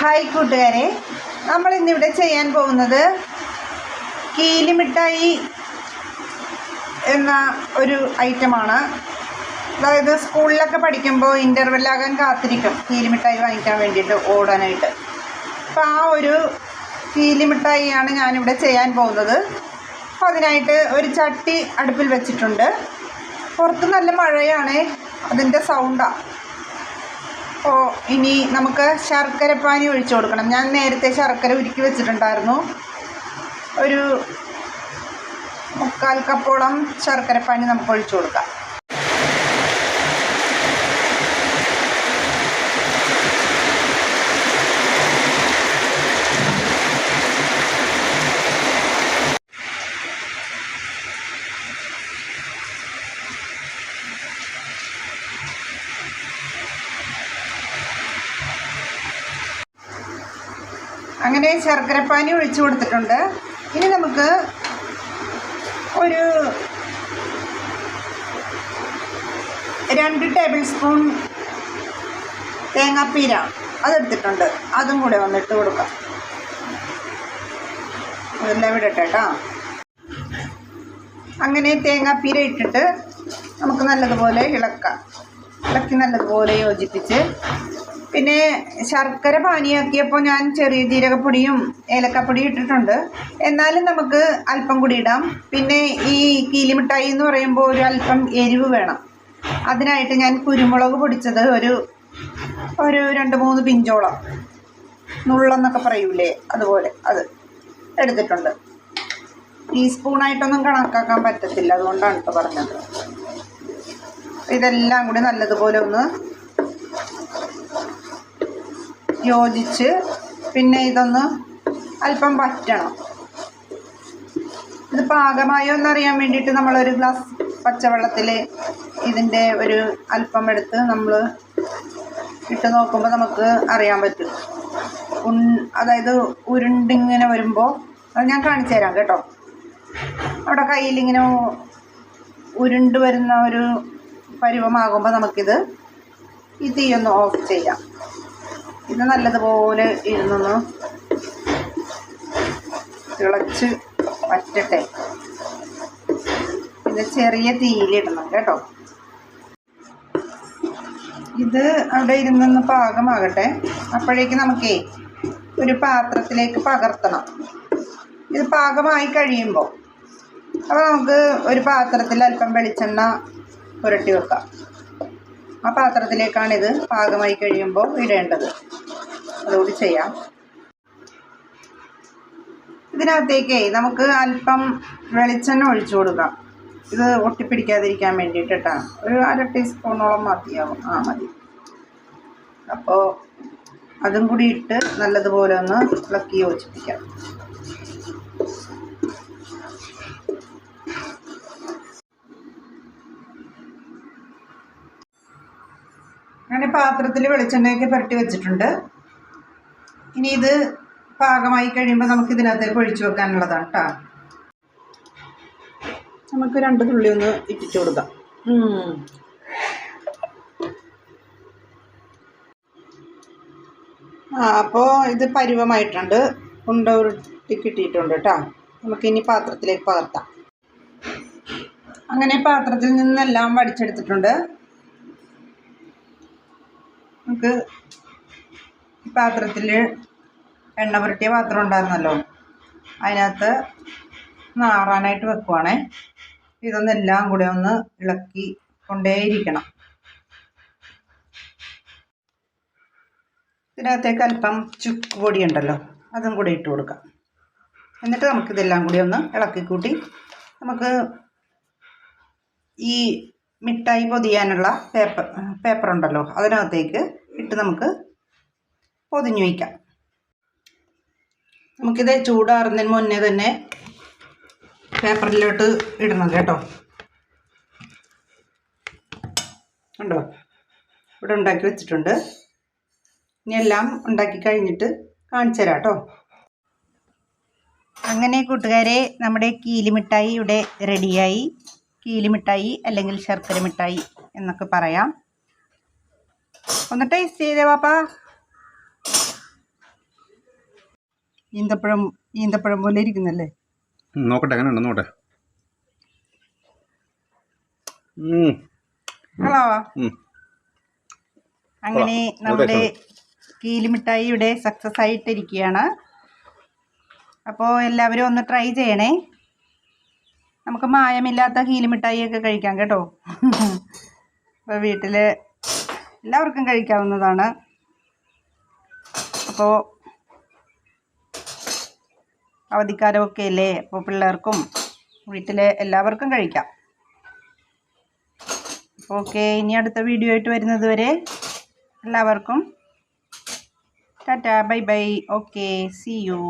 Hi കൂട്ടുകാരെ. നമ്മൾ ഇന്നിവിടെ ചെയ്യാൻ പോകുന്നത് കീലിമിഠായി എന്ന ഒരു ഐറ്റമാണ് അതായത് സ്കൂളിലൊക്കെ പഠിക്കുമ്പോൾ ഇന്റർവെല്ലാകാൻ കാത്തിരിക്കും കീലിമിഠായി വാങ്ങിക്കാൻ വേണ്ടിയിട്ട് ഓടാനായിട്ട്. അപ്പോൾ ആ ഒരു കീലിമിഠായിയാണ് ഞാനിവിടെ ചെയ്യാൻ പോകുന്നത്. അപ്പോൾ അതിനായിട്ട് ഒരു ചട്ടി അടുപ്പിൽ വെച്ചിട്ടുണ്ട്. പുറത്ത് നല്ല മഴയാണ് അതിന്റെ സൗണ്ടാണ് അപ്പോൾ ഇനി നമുക്ക് ശർക്കരപ്പാനി ഒഴിച്ചു കൊടുക്കണം. ഞാൻ നേരത്തെ ശർക്കര ഉരുക്കി വെച്ചിട്ടുണ്ടായിരുന്നു. ഒരു മുക്കാൽ കപ്പോളം ശർക്കരപ്പാനി നമുക്ക് ഒഴിച്ചു കൊടുക്കാം. അങ്ങനെ ശർക്കരപ്പാനി ഒഴിച്ചു കൊടുത്തിട്ടുണ്ട്. ഇനി നമുക്ക് ഒരു രണ്ട് ടേബിൾ സ്പൂൺ തേങ്ങാപ്പീര അതെടുത്തിട്ടുണ്ട്. അതും കൂടെ വന്നിട്ട് കൊടുക്കാം. അതെല്ലാം വിടട്ടെ കേട്ടോ. അങ്ങനെ തേങ്ങാപ്പീര ഇട്ടിട്ട് നമുക്ക് നല്ലതുപോലെ ഇളക്കാം. ഇളക്കി നല്ലതുപോലെ യോജിപ്പിച്ച് പിന്നെ ശർക്കര പാനിയാക്കിയപ്പോൾ ഞാൻ ചെറിയ ജീരകപ്പൊടിയും ഏലക്കപ്പൊടിയും ഇട്ടിട്ടുണ്ട്. എന്നാലും നമുക്ക് അല്പം കൂടി ഇടാം. പിന്നെ ഈ കീലിമിഠായി എന്ന് പറയുമ്പോൾ ഒരു അല്പം എരിവ് വേണം. അതിനായിട്ട് ഞാൻ കുരുമുളക് പൊടിച്ചത് ഒരു ഒരു രണ്ട് മൂന്ന് പിഞ്ചോളം. നുള്ളെന്നൊക്കെ പറയൂലേ? അതുപോലെ അത് എടുത്തിട്ടുണ്ട്. ടീസ്പൂണായിട്ടൊന്നും കണക്കാക്കാൻ പറ്റത്തില്ല. അതുകൊണ്ടാണ് ഇപ്പോൾ പറഞ്ഞത്. ഇതെല്ലാം കൂടി നല്ലതുപോലെ ഒന്ന് യോജിച്ച് പിന്നെ ഇതൊന്ന് അല്പം വറ്റണം. ഇത് പാകമായോ എന്നറിയാൻ വേണ്ടിയിട്ട് നമ്മളൊരു ഗ്ലാസ് പച്ചവെള്ളത്തിൽ ഇതിന്റെ ഒരു അല്പം എടുത്ത് നമ്മൾ ഇട്ട് നോക്കുമ്പോൾ നമുക്ക് അറിയാൻ പറ്റും. ഉൺ അതായത് ഉരുണ്ടിങ്ങനെ വരുമ്പോൾ അത് ഞാൻ കാണിച്ചു തരാം കേട്ടോ. അവിടെ കയ്യിലിങ്ങനെ ഉരുണ്ട് വരുന്ന ഒരു പരുവമാകുമ്പോൾ നമുക്കിത് ഈ തീയൊന്ന് ഓഫ് ചെയ്യാം. ഇത് നല്ലതുപോലെ ഇരുന്നൊന്ന് തിളച്ച് വറ്റട്ടെ. ഇത് ചെറിയ തീയിലിടണം കേട്ടോ. ഇത് അവിടെ ഇരുന്നൊന്ന് പാകമാകട്ടെ. അപ്പോഴേക്ക് നമുക്കേ ഒരു പാത്രത്തിലേക്ക് പകർത്തണം. ഇത് പാകമായി കഴിയുമ്പോൾ അപ്പോൾ നമുക്ക് ഒരു പാത്രത്തിൽ അല്പം വെളിച്ചെണ്ണ പുരട്ടി വെക്കാം. ആ പാത്രത്തിലേക്കാണ് ഇത് പാകമായി കഴിയുമ്പോൾ ഇടേണ്ടത്. അതുകൂടി ചെയ്യാം. ഇതിനകത്തേക്ക് നമുക്ക് അല്പം വെളിച്ചെണ്ണ ഒഴിച്ചു കൊടുക്കാം. ഇത് ഒട്ടിപ്പിടിക്കാതിരിക്കാൻ വേണ്ടിയിട്ടാണ് ഒരു അര ടീസ്പൂണോളം മതിയാവും. ആ മതി. അപ്പോൾ അതും കൂടി ഇട്ട് നല്ലതുപോലെ ഒന്ന് ഇളക്കി യോജിപ്പിക്കാം. അങ്ങനെ പാത്രത്തിൽ വെളിച്ചെണ്ണയൊക്കെ പുരട്ടി വെച്ചിട്ടുണ്ട്. ഇനി ഇത് പാകമായി കഴിയുമ്പോൾ നമുക്ക് ഇതിനകത്തേക്ക് ഒഴിച്ചു വെക്കാനുള്ളതാണ് കേട്ടോ നമുക്ക് രണ്ട് തുള്ളി ഒന്ന് ഇട്ടിട്ട് കൊടുക്കാം. ആ അപ്പോൾ ഇത് പരുവമായിട്ടുണ്ട്. ഉണ്ട ഉരുട്ടി കിട്ടിയിട്ടുണ്ട് കേട്ടോ നമുക്കിനി പാത്രത്തിലേക്ക് പകർത്താം. അങ്ങനെ പാത്രത്തിൽ നിന്നെല്ലാം വടിച്ചെടുത്തിട്ടുണ്ട്. നമുക്ക് പാത്രത്തിൽ എണ്ണ പുരട്ടിയ പാത്രം ഉണ്ടായിരുന്നല്ലോ. അതിനകത്ത് നാറാനായിട്ട് വെക്കുവാണേ. ഇതൊന്നെല്ലാം കൂടെ ഒന്ന് ഇളക്കി കൊണ്ടേയിരിക്കണം. ഇതിനകത്തേക്ക് അല്പം ചുക്ക് പൊടി ഉണ്ടല്ലോ അതും കൂടി ഇട്ട് കൊടുക്കാം. എന്നിട്ട് നമുക്കിതെല്ലാം കൂടി ഒന്ന് ഇളക്കി കൂട്ടി നമുക്ക് ഈ മിഠായി പൊതിയാനുള്ള പേപ്പർ പേപ്പർ ഉണ്ടല്ലോ അതിനകത്തേക്ക് ഇട്ട് നമുക്ക് പൊതിഞ്ഞു വയ്ക്കാം. നമുക്കിത് ചൂടാറുന്നതിന് മുന്നേ തന്നെ പേപ്പറിലോട്ട് ഇടണം കേട്ടോ. ഉണ്ടോ ഇവിടെ ഉണ്ടാക്കി വെച്ചിട്ടുണ്ട്. ഇനി എല്ലാം ഉണ്ടാക്കി കഴിഞ്ഞിട്ട് കാണിച്ചു തരാം കേട്ടോ. അങ്ങനെ കൂട്ടുകാരെ നമ്മുടെ കീലിമിഠായി ഇവിടെ റെഡിയായി കീലിമിഠായി അല്ലെങ്കിൽ ശർക്കര മിഠായി എന്നൊക്കെ പറയാം. ഒന്ന് ടേസ്റ്റ് ചെയ്തേ പാപ്പാ ഈന്തപ്പഴം ഈന്തപ്പഴം പോലെ ഇരിക്കുന്നല്ലേ? നോക്കട്ടെ അങ്ങനെ ഉണ്ടോ നോക്കട്ടെ ഹലോ. അങ്ങനെ. നമ്മുടെ കീലിമിഠായിയുടെ കീലിമിഠായി ഇവിടെ സക്സസ് ആയിട്ടിരിക്കുകയാണ്. അപ്പോൾ എല്ലാവരും ഒന്ന് ട്രൈ ചെയ്യണേ. നമുക്ക് മായമില്ലാത്ത കീലിമിഠായി ഒക്കെ കഴിക്കാം കേട്ടോ. അപ്പോൾ വീട്ടിൽ എല്ലാവർക്കും കഴിക്കാവുന്നതാണ്. അപ്പോൾ അവധിക്കാരമൊക്കെ അല്ലേ അപ്പോൾ പിള്ളേർക്കും വീട്ടിലെ എല്ലാവർക്കും കഴിക്കാം. ഓക്കെ ഇനി അടുത്ത വീഡിയോ ആയിട്ട് വരുന്നത് വരെ എല്ലാവർക്കും tata bye bye. Okay see you